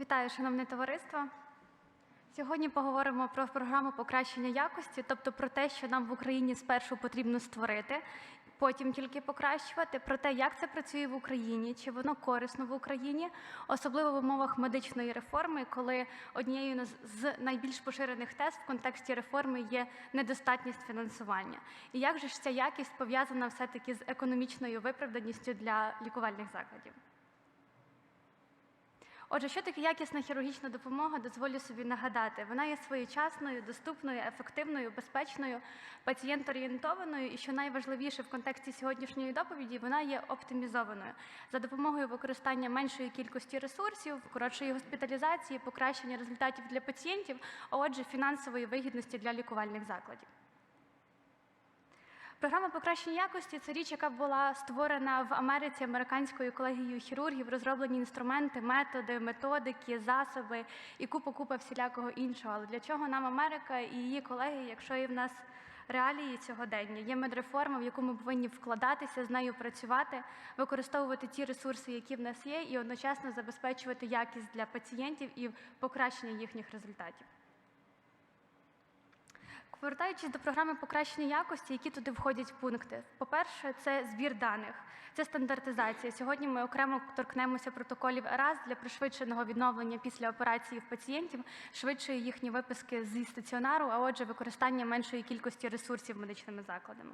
Вітаю, шановне товариство. Сьогодні поговоримо про програму покращення якості, тобто про те, що нам в Україні спершу потрібно створити, потім тільки покращувати, про те, як це працює в Україні, чи воно корисно в Україні, особливо в умовах медичної реформи, коли однією з найбільш поширених тез в контексті реформи є недостатність фінансування. І як же ж ця якість пов'язана все-таки з економічною виправданістю для лікувальних закладів? Отже, що таке якісна хірургічна допомога, дозволю собі нагадати. Вона є своєчасною, доступною, ефективною, безпечною, пацієнт-орієнтованою і, що найважливіше в контексті сьогоднішньої доповіді, вона є оптимізованою за допомогою використання меншої кількості ресурсів, коротшої госпіталізації, покращення результатів для пацієнтів, а отже, фінансової вигідності для лікувальних закладів. Програма покращення якості це річ, яка була створена в Америці американською колегією хірургів, розроблені інструменти, методи, методики, засоби і купа-купа всілякого іншого. Але для чого нам Америка і її колеги, якщо і в нас реалії сьогодення? Є медреформа, в яку ми повинні вкладатися, з нею працювати, використовувати ті ресурси, які в нас є, і одночасно забезпечувати якість для пацієнтів і покращення їхніх результатів. Повертаючись до програми покращення якості, які туди входять пункти. По-перше, це збір даних, це стандартизація. Сьогодні ми окремо торкнемося протоколів ЕРАС для пришвидшеного відновлення після операції в пацієнтів, швидшої їхні виписки зі стаціонару, а отже, використання меншої кількості ресурсів медичними закладами,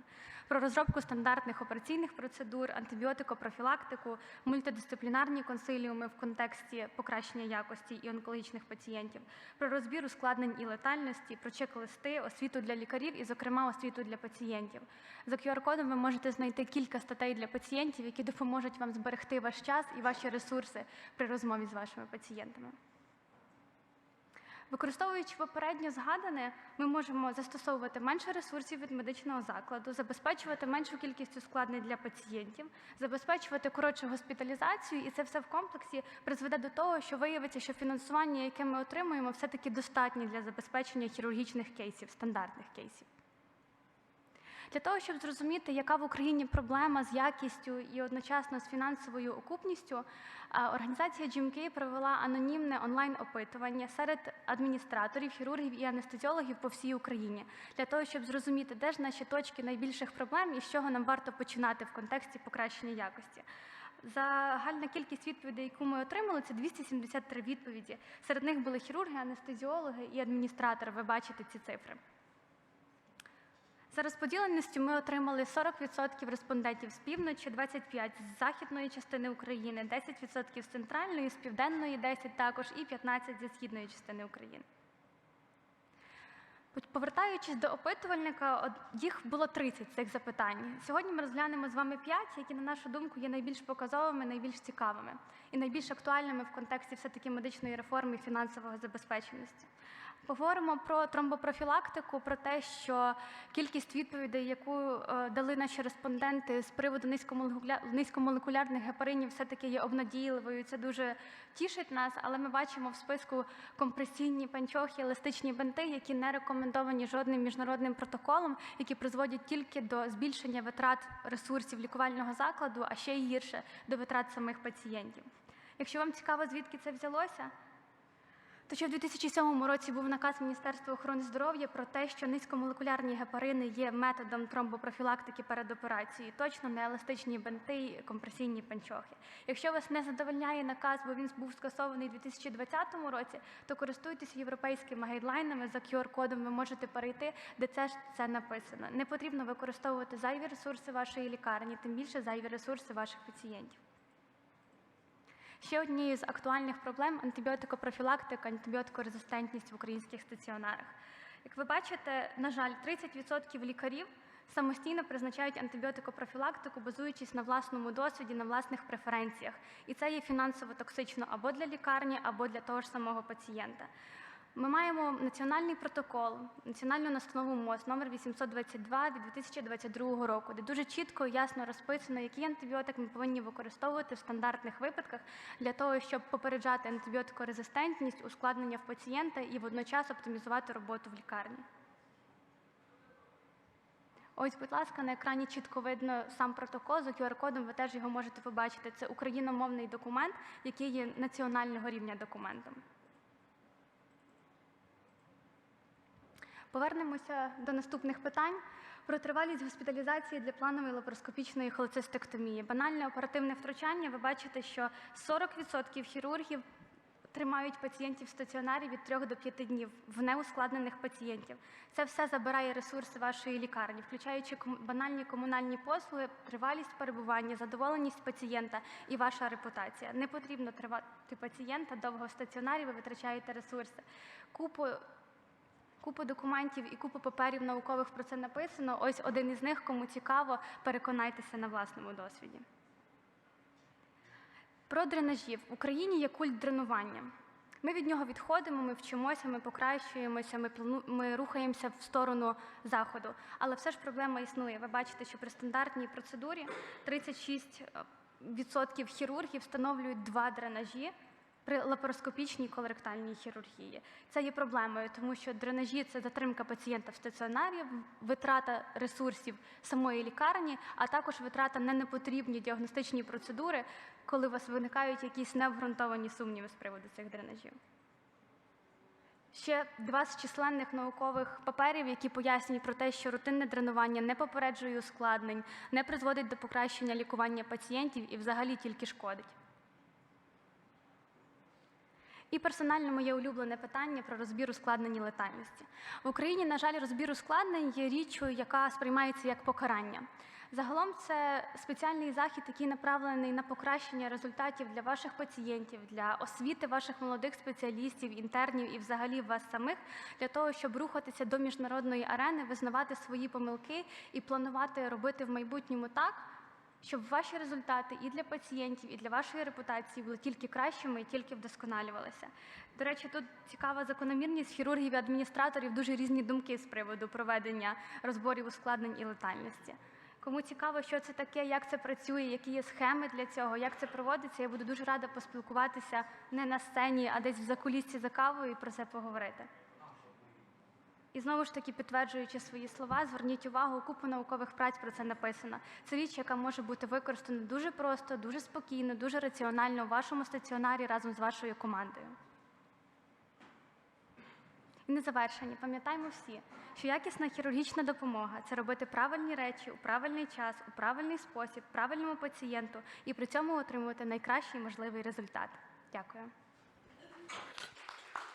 про розробку стандартних операційних процедур, антибіотикопрофілактику, мультидисциплінарні консиліуми в контексті покращення якості і онкологічних пацієнтів, про розбір ускладнень і летальності, про чек-листи, освіту для лікарів і, зокрема, освіту для пацієнтів. За QR-кодом ви можете знайти кілька статей для пацієнтів, які допоможуть вам зберегти ваш час і ваші ресурси при розмові з вашими пацієнтами. Використовуючи попередньо згадане, ми можемо застосовувати менше ресурсів від медичного закладу, забезпечувати меншу кількість ускладнень для пацієнтів, забезпечувати коротшу госпіталізацію, і це все в комплексі призведе до того, що виявиться, що фінансування, яке ми отримуємо, все-таки достатнє для забезпечення хірургічних кейсів, стандартних кейсів. Для того, щоб зрозуміти, яка в Україні проблема з якістю і одночасно з фінансовою окупністю, організація GMK провела анонімне онлайн-опитування серед адміністраторів, хірургів і анестезіологів по всій Україні для того, щоб зрозуміти, де ж наші точки найбільших проблем і з чого нам варто починати в контексті покращення якості. Загальна кількість відповідей, яку ми отримали, це 273 відповіді. Серед них були хірурги, анестезіологи і адміністратори. Ви бачите ці цифри. За розподіленістю ми отримали 40% респондентів з півночі, 25% з західної частини України, 10% з центральної, з південної 10% також і 15% зі східної частини України. Повертаючись до опитувальника, їх було 30 цих запитань. Сьогодні ми розглянемо з вами 5, які, на нашу думку, є найбільш показовими, найбільш цікавими і найбільш актуальними в контексті все-таки медичної реформи і фінансової забезпеченості. Поговоримо про тромбопрофілактику, про те, що кількість відповідей, яку дали наші респонденти з приводу низькомолекулярних гепаринів, все-таки є обнадійливою. Це дуже тішить нас, але ми бачимо в списку компресійні панчохи, еластичні бинти, які не рекомендовані жодним міжнародним протоколом, які призводять тільки до збільшення витрат ресурсів лікувального закладу, а ще й гірше до витрат самих пацієнтів. Якщо вам цікаво, звідки це взялося, то ще в 2007 році був наказ Міністерства охорони здоров'я про те, що низькомолекулярні гепарини є методом тромбопрофілактики перед операцією, точно не еластичні бинти і компресійні панчохи. Якщо вас не задовольняє наказ, бо він був скасований у 2020 році, то користуйтесь європейськими гайдлайнами за QR-кодом. Ви можете перейти, де це ж це написано. Не потрібно використовувати зайві ресурси вашої лікарні, тим більше зайві ресурси ваших пацієнтів. Ще однією з актуальних проблем антибіотикопрофілактика, антибіотикорезистентність в українських стаціонарах. Як ви бачите, на жаль, 30% лікарів самостійно призначають антибіотикопрофілактику, базуючись на власному досвіді, на власних преференціях. І це є фінансово токсично або для лікарні, або для того ж самого пацієнта. Ми маємо національний протокол, національну настанову МОЗ номер 822 від 2022 року, де дуже чітко і ясно розписано, який антибіотик ми повинні використовувати в стандартних випадках для того, щоб попереджати антибіотикорезистентність, ускладнення в пацієнта і водночас оптимізувати роботу в лікарні. Ось, будь ласка, на екрані чітко видно сам протокол. За QR-кодом ви теж його можете побачити. Це україномовний документ, який є національного рівня документом. Повернемося до наступних питань. Про тривалість госпіталізації для планової лапароскопічної холецистектомії. Банальне оперативне втручання. Ви бачите, що 40% хірургів тримають пацієнтів в стаціонарі від 3 до 5 днів в неускладнених пацієнтів. Це все забирає ресурси вашої лікарні, включаючи банальні комунальні послуги, тривалість перебування, задоволеність пацієнта і ваша репутація. Не потрібно тривати пацієнта довго в стаціонарі, ви витрачаєте ресурси. Купу Купу документів і купу паперів наукових про це написано. Ось один із них, кому цікаво, переконайтеся на власному досвіді. Про дренажі. В Україні є культ дренування. Ми від нього відходимо, ми вчимося, ми покращуємося, ми, плану... ми рухаємося в сторону заходу. Але все ж проблема існує. Ви бачите, що при стандартній процедурі 36% хірургів встановлюють два дренажі при лапароскопічній колоректальній хірургії. Це є проблемою, тому що дренажі це затримка пацієнта в стаціонарі, витрата ресурсів самої лікарні, а також витрата на непотрібні діагностичні процедури, коли у вас виникають якісь необґрунтовані сумніви з приводу цих дренажів. Ще два з численних наукових паперів, які пояснюють про те, що рутинне дренування не попереджує ускладнень, не призводить до покращення лікування пацієнтів і взагалі тільки шкодить. І персонально моє улюблене питання про розбір ускладнень летальності. В Україні, на жаль, розбір ускладнень є річчю, яка сприймається як покарання. Загалом це спеціальний захід, який направлений на покращення результатів для ваших пацієнтів, для освіти ваших молодих спеціалістів, інтернів і взагалі вас самих, для того, щоб рухатися до міжнародної арени, визнавати свої помилки і планувати робити в майбутньому так, щоб ваші результати і для пацієнтів, і для вашої репутації були тільки кращими і тільки вдосконалювалися. До речі, тут цікава закономірність хірургів і адміністраторів дуже різні думки з приводу проведення розборів ускладнень і летальності. Кому цікаво, що це таке, як це працює, які є схеми для цього, як це проводиться, я буду дуже рада поспілкуватися не на сцені, а десь в закулісці за кавою і про це поговорити. І знову ж таки, підтверджуючи свої слова, зверніть увагу, купу наукових праць про це написано. Це річ, яка може бути використана дуже просто, дуже спокійно, дуже раціонально у вашому стаціонарі разом з вашою командою. І на завершення, пам'ятаємо всі, що якісна хірургічна допомога це робити правильні речі у правильний час, у правильний спосіб, правильному пацієнту і при цьому отримувати найкращий можливий результат. Дякую.